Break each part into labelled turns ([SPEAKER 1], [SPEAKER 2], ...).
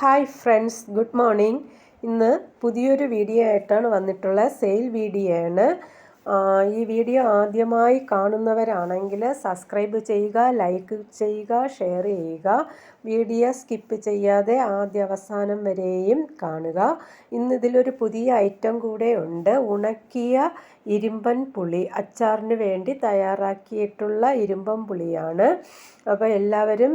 [SPEAKER 1] Hi friends good morning. ഇന്ന് പുതിയൊരു video ആയിട്ടാണ് വന്നിട്ടുള്ള സെയിൽ വീഡിയോ ആണ്. ഈ വീഡിയോ ആദ്യമായി കാണുന്നവരാണെങ്കിൽ സബ്സ്ക്രൈബ് ചെയ്യുക ലൈക്ക് ചെയ്യുക ഷെയർ ചെയ്യുക. വീഡിയോ സ്കിപ്പ് ചെയ്യാതെ ആദ്യ അവസാനം വരെയും കാണുക. ഇന്ന് ഇതിലൊരു പുതിയ ഐറ്റം കൂടെ ഉണ്ട്. ഉണക്കിയ ഇരുമ്പൻ പുളി. അച്ചാറിന് വേണ്ടി തയ്യാറാക്കിയിട്ടുള്ള ഇരുമ്പൻ പുളിയാണ്. അപ്പോൾ എല്ലാവരും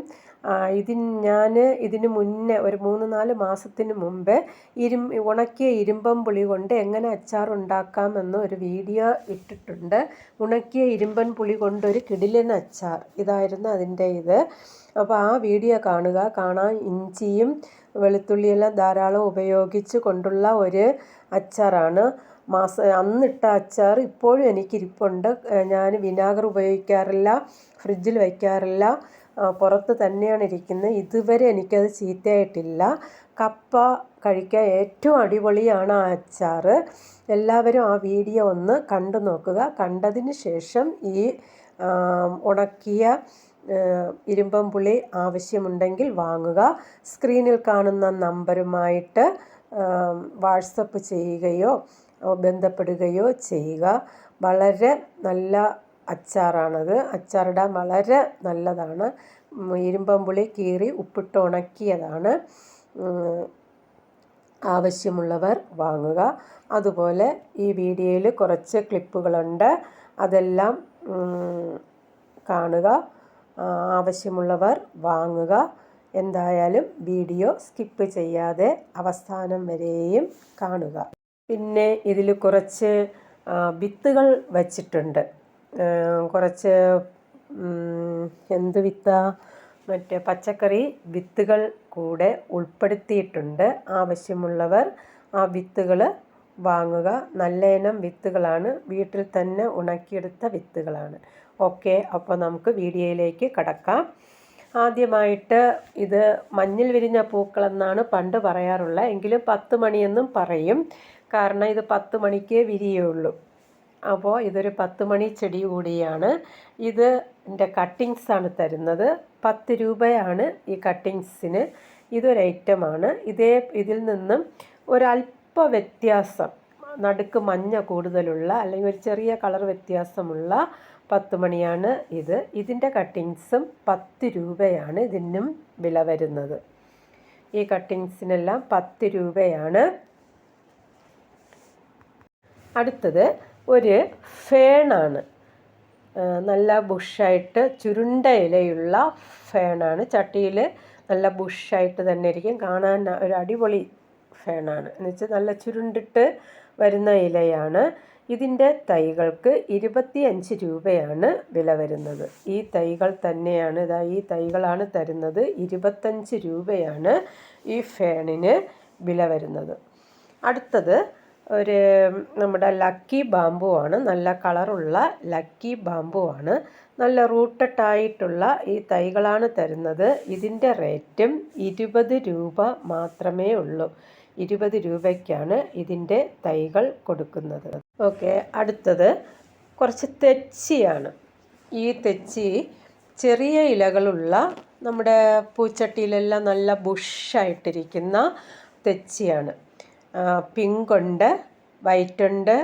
[SPEAKER 1] ഇതിന് ഞാൻ ഇതിന് മുന്നേ ഒരു മൂന്ന് നാല് മാസത്തിന് മുമ്പേ ഇരു ഉണക്കിയ ഇരുമ്പം പുളി കൊണ്ട് എങ്ങനെ അച്ചാർ ഉണ്ടാക്കാമെന്ന് ഒരു വീഡിയോ ഇട്ടിട്ടുണ്ട്. ഉണക്കിയ ഇരുമ്പൻ പുളി കൊണ്ടൊരു കിടിലൻ അച്ചാർ. ഇതായിരുന്നു അതിന്റെ ഇത്. അപ്പോൾ ആ വീഡിയോ കാണുക. കാണാൻ ഇഞ്ചിയും വെളുത്തുള്ളിയെല്ലാം ധാരാളം ഉപയോഗിച്ച് കൊണ്ടുള്ള ഒരു അച്ചാറാണ്. മാസ അന്നിട്ട അച്ചാർ ഇപ്പോഴും എനിക്കിരിപ്പുണ്ട്. ഞാൻ വിനാഗർ ഉപയോഗിക്കാറില്ല ഫ്രിഡ്ജിൽ വയ്ക്കാറില്ല. പുറത്ത് തന്നെയാണ് ഇരിക്കുന്നത്. ഇതുവരെ എനിക്കത് ചീത്തയായിട്ടില്ല. കപ്പ കഴിക്കാൻ ഏറ്റവും അടിപൊളിയാണ് ആ അച്ചാർ എല്ലാവരും ആ വീഡിയോ ഒന്ന് കണ്ടു നോക്കുക. കണ്ടതിന് ശേഷം ഈ ഉണക്കിയ ഇരുമ്പം പുളി ആവശ്യമുണ്ടെങ്കിൽ വാങ്ങുക. സ്ക്രീനിൽ കാണുന്ന നമ്പറുമായിട്ട് വാട്സപ്പ് ചെയ്യുകയോ ബന്ധപ്പെടുകയോ ചെയ്യുക. വളരെ നല്ല അച്ചാറാണത്. അച്ചാറിടാൻ വളരെ നല്ലതാണ്. ഇരുമ്പമ്പുളി കീറി ഉപ്പിട്ട് ഉണക്കിയതാണ്. ആവശ്യമുള്ളവർ വാങ്ങുക. അതുപോലെ ഈ വീഡിയോയിൽ കുറച്ച് ക്ലിപ്പുകളുണ്ട്. അതെല്ലാം കാണുക. ആവശ്യമുള്ളവർ വാങ്ങുക. എന്തായാലും വീഡിയോ സ്കിപ്പ് ചെയ്യാതെ അവസാനം വരെയും കാണുക. പിന്നെ ഇതിൽ കുറച്ച് വിത്തുകൾ വച്ചിട്ടുണ്ട്. കുറച്ച് എന്ത് വിത്ത? മറ്റേ പച്ചക്കറി വിത്തുകൾ കൂടെ ഉൾപ്പെടുത്തിയിട്ടുണ്ട്. ആവശ്യമുള്ളവർ ആ വിത്തുകൾ വാങ്ങുക. നല്ല ഇനം വിത്തുകളാണ്. വീട്ടിൽ തന്നെ ഉണക്കിയെടുത്ത വിത്തുകളാണ്. ഓക്കെ അപ്പോൾ നമുക്ക് വീഡിയോയിലേക്ക് കടക്കാം. ആദ്യമായിട്ട് ഇത് മഞ്ഞിൽ വിരിഞ്ഞ പൂക്കളെന്നാണ് പണ്ട് പറയാറുള്ളത്. എങ്കിലും പത്ത് മണിയെന്നും പറയും. കാരണം ഇത് പത്ത് മണിക്കേ വിരിയുള്ളൂ. അപ്പോൾ ഇതൊരു പത്ത് മണി ചെടി കൂടിയാണ്. ഇത് എന്റെ കട്ടിങ്സ് ആണ് തരുന്നത്. പത്ത് രൂപയാണ് ഈ കട്ടിങ്സിന് ഇതൊരു ഐറ്റമാണ് ഇതേ ഇതിൽ നിന്നും ഒരല്പ വ്യത്യാസം നടുക്ക് മഞ്ഞ കൂടുതലുള്ള അല്ലെങ്കിൽ ഒരു ചെറിയ കളർ വ്യത്യാസമുള്ള പത്ത് മണിയാണ് ഇത്. ഇതിന്റെ കട്ടിങ്സും പത്ത് രൂപയാണ് ഇതിനും വില വരുന്നത്. ഈ കട്ടിങ്സിനെല്ലാം പത്ത് രൂപയാണ്. അടുത്തത് ഒരു ഫേണാണ്. നല്ല ബുഷായിട്ട് ചുരുണ്ട ഇലയുള്ള ഫേണാണ്. ചട്ടിയിൽ നല്ല ബുഷായിട്ട് തന്നെ ഇരിക്കും. കാണാൻ ഒരു അടിപൊളി ഫേണാണ്. എന്ന് വെച്ചാൽ നല്ല ചുരുണ്ടിട്ട് വരുന്ന ഇലയാണ്. ഇതിന്റെ തൈകൾക്ക് ഇരുപത്തി അഞ്ച് രൂപയാണ് വില വരുന്നത്. ഈ തൈകൾ തന്നെയാണ് ഇതാ ഈ തൈകളാണ് തരുന്നത്. ഇരുപത്തഞ്ച് രൂപയാണ് ഈ ഫേണിന് വില വരുന്നത്. അടുത്തത് ഒരു നമ്മുടെ ലക്കി ബാമ്പു ആണ്. നല്ല കളറുള്ള ലക്കി ബാമ്പു ആണ്. നല്ല റൂട്ടഡായിട്ടുള്ള ഈ തൈകളാണ് തരുന്നത്. ഇതിന്റെ റേറ്റും ഇരുപത് രൂപ മാത്രമേ ഉള്ളൂ. ഇരുപത് രൂപയ്ക്കാണ് ഇതിന്റെ തൈകൾ കൊടുക്കുന്നത്. ഓക്കെ അടുത്തത് കുറച്ച് തെച്ചിയാണ്. ഈ തെച്ചി ചെറിയ ഇലകളുള്ള നമ്മുടെ പൂച്ചട്ടിയിലെല്ലാം നല്ല ബുഷായിട്ടിരിക്കുന്ന തെച്ചിയാണ്. പിങ്ക് ഉണ്ട് വൈറ്റ് ഉണ്ട്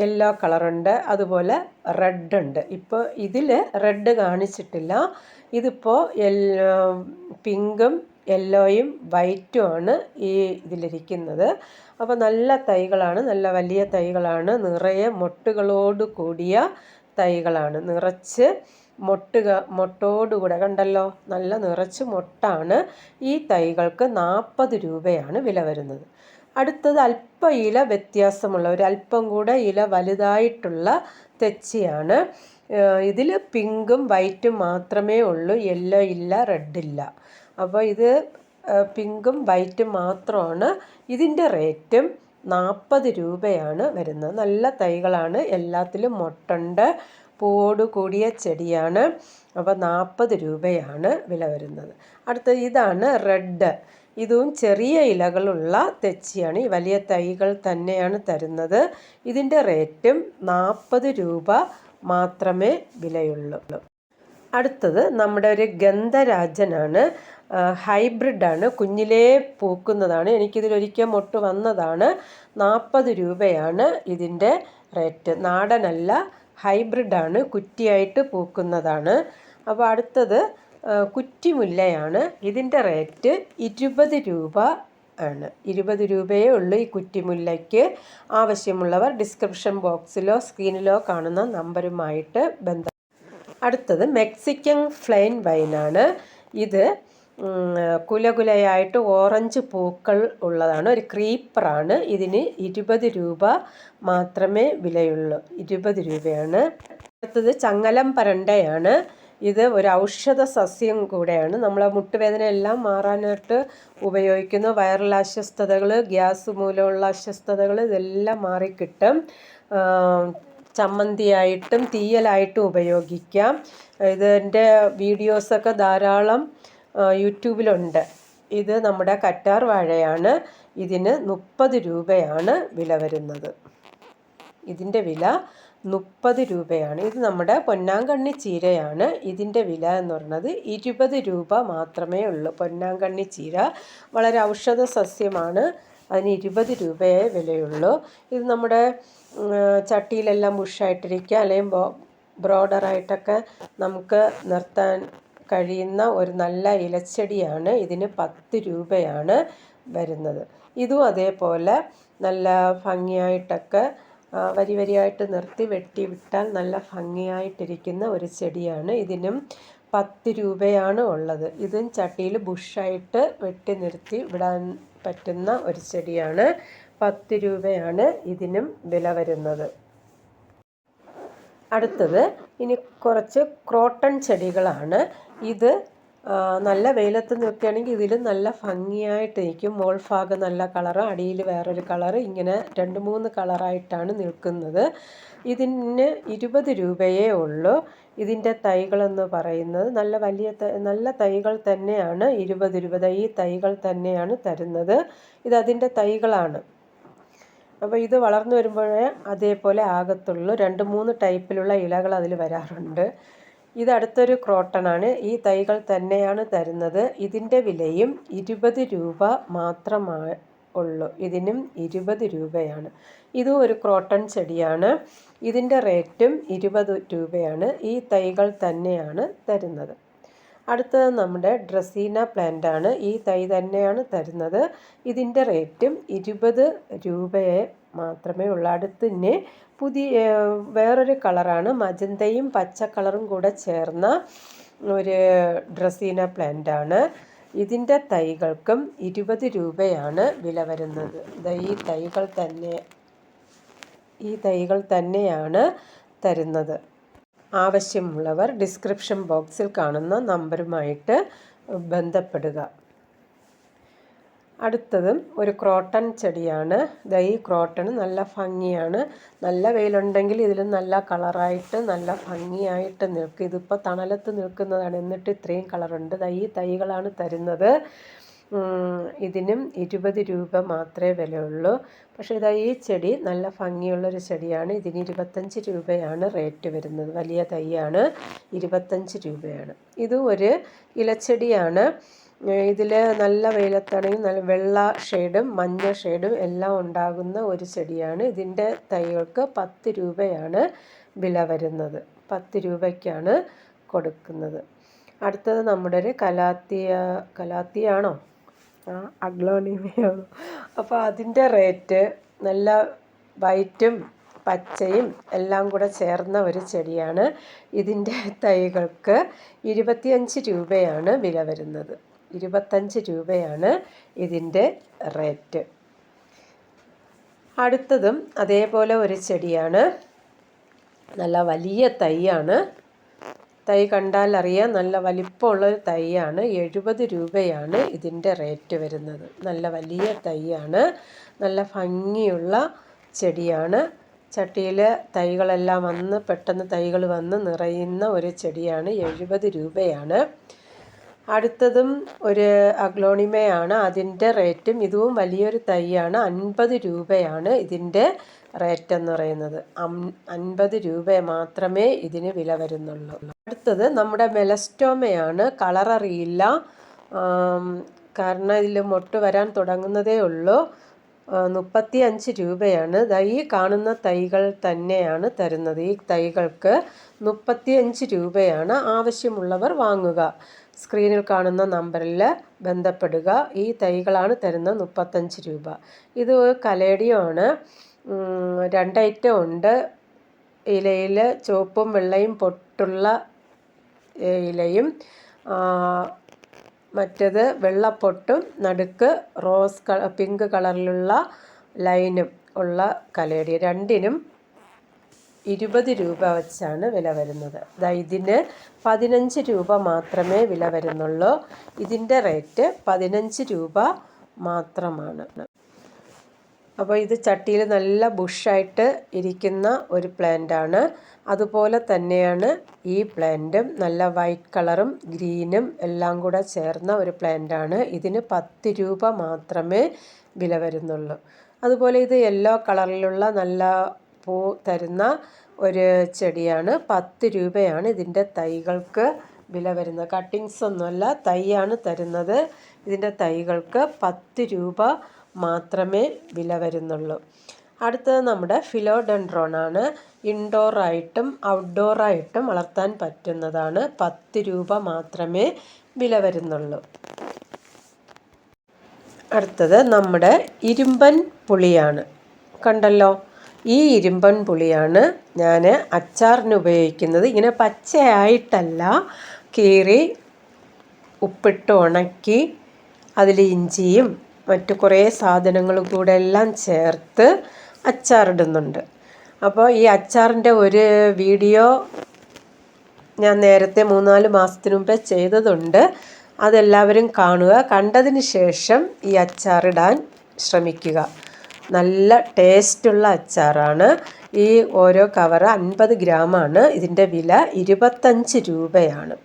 [SPEAKER 1] യെല്ലോ കളറുണ്ട് അതുപോലെ റെഡ് ഉണ്ട്. ഇപ്പോൾ ഇതിൽ റെഡ് കാണിച്ചിട്ടില്ല. ഇതിപ്പോൾ യെല്ലോ പിങ്കും യെല്ലോയും വൈറ്റും ആണ് ഈ ഇതിലിരിക്കുന്നത്. അപ്പോൾ നല്ല തൈകളാണ് നല്ല വലിയ തൈകളാണ് നിറയെ മൊട്ടുകളോട് കൂടിയ തൈകളാണ്. നിറച്ച് മൊട്ടുക മൊട്ടോടുകൂടെ കണ്ടല്ലോ? നല്ല നിറച്ച് മൊട്ടാണ് ഈ തൈകൾക്ക് നാൽപ്പത് രൂപയാണ് വില വരുന്നത്. അടുത്തത് അല്പ ഇല വ്യത്യാസമുള്ള ഒരു അല്പം കൂടെ ഇല വലുതായിട്ടുള്ള തെച്ചിയാണ്. ഇതിൽ പിങ്കും വൈറ്റും മാത്രമേ ഉള്ളൂ യെല്ലോ ഇല്ല റെഡ് ഇല്ല. അപ്പോൾ ഇത് പിങ്കും വൈറ്റും മാത്രമാണ് ഇതിന്റെ റേറ്റും നാൽപ്പത് രൂപയാണ് വരുന്നത്. നല്ല തൈകളാണ് എല്ലാത്തിലും മൊട്ടുണ്ട്. പൂവോട് കൂടിയ ചെടിയാണ്. അപ്പോൾ നാൽപ്പത് രൂപയാണ് വില വരുന്നത്. അടുത്ത ഇതാണ് റെഡ്. ഇതും ചെറിയ ഇലകളുള്ള തെച്ചിയാണ്. ഈ വലിയ തൈകൾ തന്നെയാണ് തരുന്നത്. ഇതിന്റെ റേറ്റും നാൽപ്പത് രൂപ മാത്രമേ വിലയുള്ളൂ. അടുത്തത് നമ്മുടെ ഒരു ഗന്ധരാജനാണ്. ഹൈബ്രിഡാണ്. കുഞ്ഞിലേ പൂക്കുന്നതാണ്. എനിക്കിതിലൊരിക്കൽ മൊട്ട് വന്നതാണ്. നാൽപ്പത് രൂപയാണ് ഇതിന്റെ റേറ്റ്. നാടനല്ല ഹൈബ്രിഡാണ് കുറ്റിയായിട്ട് പൂക്കുന്നതാണ്. അപ്പോൾ അടുത്തത് കുറ്റിമുല്ലയാണ്. ഇതിന്റെ റേറ്റ് ഇരുപത് രൂപ ആണ്. ഇരുപത് രൂപയേ ഉള്ളൂ ഈ കുറ്റിമുല്ലയ്ക്ക്. ആവശ്യമുള്ളവർ ഡിസ്ക്രിപ്ഷൻ ബോക്സിലോ സ്ക്രീനിലോ കാണുന്ന നമ്പറുമായിട്ട് ബന്ധം അടുത്തത് മെക്സിക്കൻ ഫ്ലൈൻ വൈനാണ്. ഇത് കുലകുലയായിട്ട് ഓറഞ്ച് പൂക്കൾ ഉള്ളതാണ്. ഒരു ക്രീപ്പറാണ്. ഇതിന് ഇരുപത് രൂപ മാത്രമേ വിലയുള്ളൂ. ഇരുപത് രൂപയാണ്. അടുത്തത് ചങ്ങലം പരണ്ടയാണ്. ഇത് ഒരു ഔഷധ സസ്യം കൂടെയാണ്. നമ്മൾ മുട്ടുവേദന എല്ലാം മാറാനായിട്ട് ഉപയോഗിക്കുന്ന. വൈറൽ അസ്വസ്ഥതകൾ ഗ്യാസ് മൂലമുള്ള അസ്വസ്ഥതകൾ ഇതെല്ലാം മാറിക്കിട്ടും. ചമ്മന്തിയായിട്ടും തീയലായിട്ടും ഉപയോഗിക്കാം. ഇതിന്റെ വീഡിയോസൊക്കെ ധാരാളം യൂട്യൂബിലുണ്ട്. ഇത് നമ്മുടെ കറ്റാർ വാഴയാണ്. ഇതിന് മുപ്പത് രൂപയാണ് വില വരുന്നത്. ഇതിന്റെ വില മുപ്പത് രൂപയാണ്. ഇത് നമ്മുടെ പൊന്നാങ്കണ്ണി ചീരയാണ്. ഇതിന്റെ വില എന്ന് പറയുന്നത് ഇരുപത് രൂപ മാത്രമേ ഉള്ളൂ. പൊന്നാങ്കണ്ണി ചീര വളരെ ഔഷധ സസ്യമാണ്. അതിന് ഇരുപത് രൂപയേ വിലയുള്ളൂ. ഇത് നമ്മുടെ ചട്ടിയിലെല്ലാം ബുഷായിട്ടിരിക്കുക അല്ലെങ്കിൽ ബ്രോഡറായിട്ടൊക്കെ നമുക്ക് നിർത്താൻ കഴിയുന്ന ഒരു നല്ല ഇലച്ചെടിയാണ്. ഇതിന് പത്ത് രൂപയാണ് വരുന്നത്. ഇതും അതേപോലെ നല്ല ഭംഗിയായിട്ടൊക്കെ വരി വരിയായിട്ട് നിർത്തി വെട്ടി വിട്ടാൽ നല്ല ഭംഗിയായിട്ടിരിക്കുന്ന ഒരു ചെടിയാണ്. ഇതിനും പത്ത് രൂപയാണ് ഉള്ളത്. ഇതും ചട്ടിയിൽ ബുഷായിട്ട് വെട്ടി നിർത്തി വിടാൻ പറ്റുന്ന ഒരു ചെടിയാണ്. പത്ത് രൂപയാണ് ഇതിനും വില വരുന്നത്. അടുത്തത് ഇനി കുറച്ച് ക്രോട്ടൺ ചെടികളാണ്. ഇത് നല്ല വെയിലത്ത് നിൽക്കുകയാണെങ്കിൽ ഇതിൽ നല്ല ഭംഗിയായിട്ട് നിൽക്കും മോൾ ഭാഗം നല്ല കളറ് അടിയിൽ വേറൊരു കളറ്. ഇങ്ങനെ രണ്ട് മൂന്ന് കളറായിട്ടാണ് നിൽക്കുന്നത്. ഇതിന് ഇരുപത് രൂപയേ ഉള്ളൂ. ഇതിന്റെ തൈകളെന്ന് പറയുന്നത് നല്ല വലിയ നല്ല തൈകൾ തന്നെയാണ്. ഇരുപത് രൂപ ഈ തൈകൾ തന്നെയാണ് തരുന്നത്. ഇത് അതിന്റെ തൈകളാണ്. അപ്പോൾ ഇത് വളർന്നു വരുമ്പോഴേ അതേപോലെ ആകത്തുള്ളൂ. രണ്ട് മൂന്ന് ടൈപ്പിലുള്ള ഇലകൾ അതിൽ വരാറുണ്ട്. ഇത് അടുത്തൊരു ക്രോട്ടണാണ് ഈ തൈകൾ തന്നെയാണ് തരുന്നത്. ഇതിന്റെ വിലയും ഇരുപത് രൂപ മാത്രമാണ് ഉള്ളൂ. ഇതിനും ഇരുപത് രൂപയാണ്. ഇതും ഒരു ക്രോട്ടൺ ചെടിയാണ്. ഇതിന്റെ റേറ്റും ഇരുപത് രൂപയാണ്. ഈ തൈകൾ തന്നെയാണ് തരുന്നത്. അടുത്തത് നമ്മുടെ ഡ്രസീന പ്ലാന്റ് ആണ് ഈ തൈ തന്നെയാണ് തരുന്നത്. ഇതിന്റെ റേറ്റും ഇരുപത് രൂപയെ മാത്രമേ ഉള്ളൂ. അടുത്തന്നെ പുതിയ വേറൊരു കളറാണ്. മജന്തയും പച്ച കളറും കൂടെ ചേർന്ന ഒരു ഡ്രസീന പ്ലാന്റ് ആണ് ഇതിന്റെ തൈകൾക്കും ഇരുപത് രൂപയാണ് വില വരുന്നത്. ഈ തൈകൾ തന്നെ ഈ തൈകൾ തന്നെയാണ് തരുന്നത്. ആവശ്യമുള്ളവർ ഡിസ്ക്രിപ്ഷൻ ബോക്സിൽ കാണുന്ന നമ്പറുമായിട്ട് ബന്ധപ്പെടുക. അടുത്തതും ഒരു ക്രോട്ടൺ ചെടിയാണ്. ദാ ഈ ക്രോട്ടൺ നല്ല ഭംഗിയാണ്. നല്ല വെയിലുണ്ടെങ്കിൽ ഇതിലും നല്ല കളറായിട്ട് നല്ല ഭംഗിയായിട്ട് നിൽക്കും. ഇതിപ്പോൾ തണലത്ത് നിൽക്കുന്നതാണ്. എന്നിട്ട് ഇത്രയും കളറുണ്ട്. ദാ ഈ തൈകളാണ് തരുന്നത്. ഇതിനും ഇരുപത് രൂപ മാത്രമേ വിലയുള്ളൂ. പക്ഷേ ഇതാ ഈ ചെടി നല്ല ഭംഗിയുള്ളൊരു ചെടിയാണ്. ഇതിന് ഇരുപത്തഞ്ച് രൂപയാണ് റേറ്റ് വരുന്നത്. വലിയ തൈയാണ്. ഇരുപത്തഞ്ച് രൂപയാണ്. ഇത് ഒരു ഇലച്ചെടിയാണ്. ഇതിൽ നല്ല വെയിലത്താണെങ്കിൽ നല്ല വെള്ള ഷെയ്ഡും മഞ്ഞ ഷെയ്ഡും എല്ലാം ഉണ്ടാകുന്ന ഒരു ചെടിയാണ്. ഇതിന്റെ തൈകൾക്ക് പത്ത് രൂപയാണ് വില വരുന്നത്. പത്ത് രൂപയ്ക്കാണ് കൊടുക്കുന്നത്. അടുത്തത് നമ്മുടെ ഒരു കലാത്തിയ കലാത്തിയാണോ? അഗ്ലോണിമയാണോ? അപ്പോൾ അതിന്റെ റേറ്റ് നല്ല വൈറ്റും പച്ചയും എല്ലാം കൂടെ ചേർന്ന ഒരു ചെടിയാണ്. ഇതിന്റെ തൈകൾക്ക് ഇരുപത്തിയഞ്ച് രൂപയാണ് വില വരുന്നത്. ഇരുപത്തഞ്ച് രൂപയാണ് ഇതിന്റെ റേറ്റ്. അടുത്തതും അതേപോലെ ഒരു ചെടിയാണ്. നല്ല വലിയ തൈയാണ്. തൈ കണ്ടാൽ അറിയാം നല്ല വലിപ്പമുള്ളൊരു തൈയാണ്. എഴുപത് രൂപയാണ് ഇതിന്റെ റേറ്റ് വരുന്നത്. നല്ല വലിയ തൈയാണ്. നല്ല ഭംഗിയുള്ള ചെടിയാണ്. ചട്ടിയിൽ തൈകളെല്ലാം വന്ന് പെട്ടെന്ന് തൈകൾ വന്ന് നിറയുന്ന ഒരു ചെടിയാണ്. എഴുപത് രൂപയാണ്. അടുത്തതും ഒരു അഗ്ലോണിമയാണ്. അതിന്റെ റേറ്റും ഇതും വലിയൊരു തൈയാണ്. അൻപത് രൂപയാണ് ഇതിന്റെ റേറ്റ് എന്ന് പറയുന്നത് അൻപത് രൂപ മാത്രമേ ഇതിന് വില വരുന്നുള്ളൂ. അടുത്തത് നമ്മുടെ മെലസ്റ്റോമയാണ്. കളററിയില്ല കാരണം ഇതിൽ മൊട്ട് വരാൻ തുടങ്ങുന്നതേ ഉള്ളൂ. മുപ്പത്തി അഞ്ച് രൂപയാണ്. ഈ കാണുന്ന തൈകൾ തന്നെയാണ് തരുന്നത്. ഈ തൈകൾക്ക് മുപ്പത്തി അഞ്ച് രൂപയാണ് ആവശ്യമുള്ളവർ വാങ്ങുക. സ്ക്രീനിൽ കാണുന്ന നമ്പറിൽ ബന്ധപ്പെടുക. ഈ തൈകളാണ് തരുന്നത് മുപ്പത്തഞ്ച് രൂപ. ഇത് കലേടിയാണ്. രണ്ട് ഐറ്റം ഉണ്ട്. ഇലയിൽ ചുവപ്പും വെള്ളയും പൊട്ടുള്ള ഇലയും. മറ്റത് വെള്ളപ്പൊട്ടും നടുക്ക് റോസ് പിങ്ക് കളറിലുള്ള ലൈനും ഉള്ള കലേടി രണ്ടിനും ഇരുപത് രൂപ വച്ചാണ് വില വരുന്നത്. ഇതിന് പതിനഞ്ച് രൂപ മാത്രമേ വില വരുന്നുള്ളൂ. ഇതിന്റെ റേറ്റ് പതിനഞ്ച് രൂപ മാത്രമാണ്. അപ്പോൾ ഇത് ചട്ടിയിൽ നല്ല ബുഷായിട്ട് ഇരിക്കുന്ന ഒരു പ്ലാന്റാണ്. അതുപോലെ തന്നെയാണ് ഈ പ്ലാന്റും നല്ല വൈറ്റ് കളറും ഗ്രീനും എല്ലാം കൂടെ ചേർന്ന ഒരു പ്ലാന്റാണ്. ഇതിന് പത്ത് രൂപ മാത്രമേ വില വരുന്നുള്ളൂ. അതുപോലെ ഇത് യെല്ലോ കളറിലുള്ള നല്ല പൂ തരുന്ന ഒരു ചെടിയാണ്. പത്ത് രൂപയാണ് ഇതിന്റെ തൈകൾക്ക് വില വരുന്നത്. കട്ടിങ്സ് ഒന്നുമല്ല തൈയാണ് തരുന്നത്. ഇതിന്റെ തൈകൾക്ക് പത്ത് രൂപ മാത്രമേ വില വരുന്നുള്ളൂ. അടുത്തത് നമ്മുടെ ഫിലോഡെൻഡ്രോൺ ആണ്. ഇൻഡോറായിട്ടും ഔട്ട്ഡോറായിട്ടും വളർത്താൻ പറ്റുന്നതാണ്. പത്ത് രൂപ മാത്രമേ വില വരുന്നുള്ളൂ. അടുത്തത് നമ്മുടെ ഇരുമ്പൻ പുളിയാണ്. കണ്ടല്ലോ? ഈ ഇരുമ്പൻ പുളിയാണ് ഞാൻ അച്ചാറിന് ഉപയോഗിക്കുന്നത്. ഇങ്ങനെ പച്ചയായിട്ടല്ല. കീറി ഉപ്പിട്ട് ഉണക്കി അതിൽ ഇഞ്ചിയും മറ്റു കുറേ സാധനങ്ങളും കൂടെ എല്ലാം ചേർത്ത് അച്ചാറിടുന്നുണ്ട്. അപ്പോൾ ഈ അച്ചാറിന്റെ ഒരു വീഡിയോ ഞാൻ നേരത്തെ മൂന്നാൽ മാസത്തിന് മുമ്പേ ചെയ്തതുണ്ട്. അതെല്ലാവരും കാണുക. കണ്ടതിന് ശേഷം ഈ അച്ചാറിടാൻ ശ്രമിക്കുക. നല്ല ടേസ്റ്റുള്ള അച്ചാറാണ്. ഈ ഓരോ കവർ അൻപത് ഗ്രാമാണ്. ഇതിന്റെ വില ഇരുപത്തഞ്ച് രൂപയാണ്.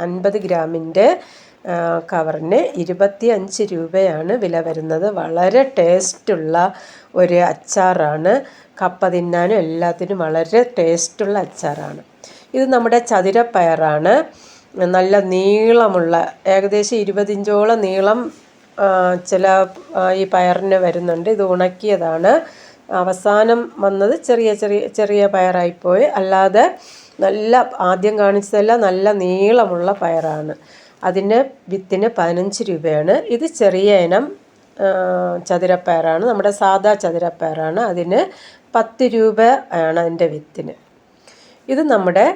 [SPEAKER 1] അൻപത് ഗ്രാമിന്റെ കവറിന് ഇരുപത്തി അഞ്ച് രൂപയാണ് വില വരുന്നത്. വളരെ ടേസ്റ്റുള്ള ഒരു അച്ചാറാണ്. കപ്പ തിന്നാനും എല്ലാത്തിനും വളരെ ടേസ്റ്റുള്ള അച്ചാറാണ്. ഇത് നമ്മുടെ ചതുരപ്പയറാണ്. നല്ല നീളമുള്ള ഏകദേശം ഇരുപതിഞ്ചോളം നീളം ചില ഈ പയറിന് വരുന്നുണ്ട്. ഇത് ഉണക്കിയതാണ്. അവസാനം വന്നത് ചെറിയ ചെറിയ ചെറിയ പയറായിപ്പോയി. അല്ലാതെ നല്ല ആദ്യം കാണിച്ചതെല്ലാം നല്ല നീളമുള്ള പയറാണ്. അതിന് വിത്തിന് പതിനഞ്ച് രൂപയാണ്. ഇത് ചെറിയ ഇനം ചതുരപ്പയറാണ്. നമ്മുടെ സാധാ ചതുരപ്പയറാണ്. അതിന് പത്ത് രൂപ ആണ് അതിന്റെ വിത്തിന്. ഇത് നമ്മുടെ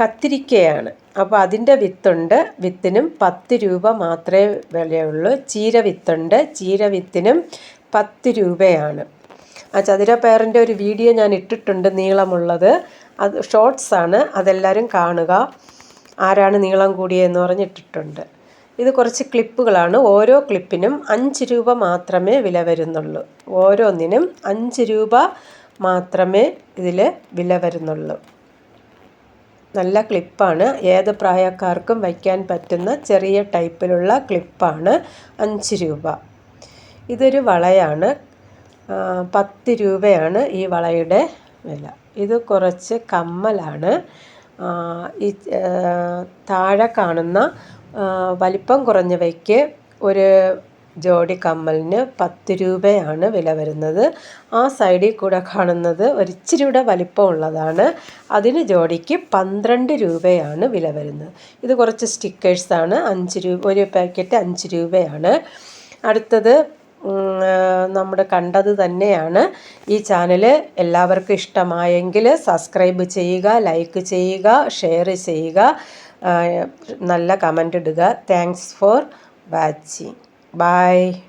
[SPEAKER 1] കത്തിരിക്കയാണ്. അപ്പോൾ അതിന്റെ വിത്തുണ്ട്. വിത്തിനും പത്ത് രൂപ മാത്രമേ വിലയുള്ളൂ. ചീര വിത്തുണ്ട്. ചീര വിത്തിനും പത്ത് രൂപയാണ്. ആ ചതുരപ്പയറിന്റെ ഒരു വീഡിയോ ഞാൻ ഇട്ടിട്ടുണ്ട് നീളമുള്ളത്. അത് ഷോർട്സ് ആണ്. അതെല്ലാവരും കാണുക. ആരാണ് നീളം കൂടിയതെന്ന് പറഞ്ഞിട്ടിട്ടുണ്ട്. ഇത് കുറച്ച് ക്ലിപ്പുകളാണ്. ഓരോ ക്ലിപ്പിനും അഞ്ച് രൂപ മാത്രമേ വില വരുന്നുള്ളൂ. ഓരോന്നിനും അഞ്ച് രൂപ മാത്രമേ ഇതിൽ വില വരുന്നുള്ളൂ. നല്ല ക്ലിപ്പാണ്. ഏത് പ്രായക്കാർക്കും വയ്ക്കാൻ പറ്റുന്ന ചെറിയ ടൈപ്പിലുള്ള ക്ലിപ്പാണ്. അഞ്ച് രൂപ. ഇതൊരു വളയാണ്. പത്ത് രൂപയാണ് ഈ വളയുടെ വില. ഇത് കുറച്ച് കമ്മലാണ്. ഈ താഴെ കാണുന്ന വലിപ്പം കുറഞ്ഞവയ്ക്ക് ഒരു ജോഡി കമ്മലിന് പത്ത് രൂപയാണ് വില വരുന്നത്. ആ സൈഡിൽ കൂടെ കാണുന്നത് ഒരിച്ചിരി കൂടെ വലിപ്പമുള്ളതാണ് അതിന് ജോഡിക്ക് പന്ത്രണ്ട് രൂപയാണ് വില വരുന്നത്. ഇത് കുറച്ച് സ്റ്റിക്കേഴ്സാണ് അഞ്ച് രൂപ ഒരു പാക്കറ്റ് അഞ്ച് രൂപയാണ്. അടുത്തത് നമ്മുടെ കണ്ടത് തന്നെയാണ്. ഈ ചാനൽ എല്ലാവർക്കും ഇഷ്ടമായെങ്കിൽ സബ്സ്ക്രൈബ് ചെയ്യുക ലൈക്ക് ചെയ്യുക ഷെയർ ചെയ്യുക. നല്ല കമന്റ് ഇടുക. Thanks for watching. Bye.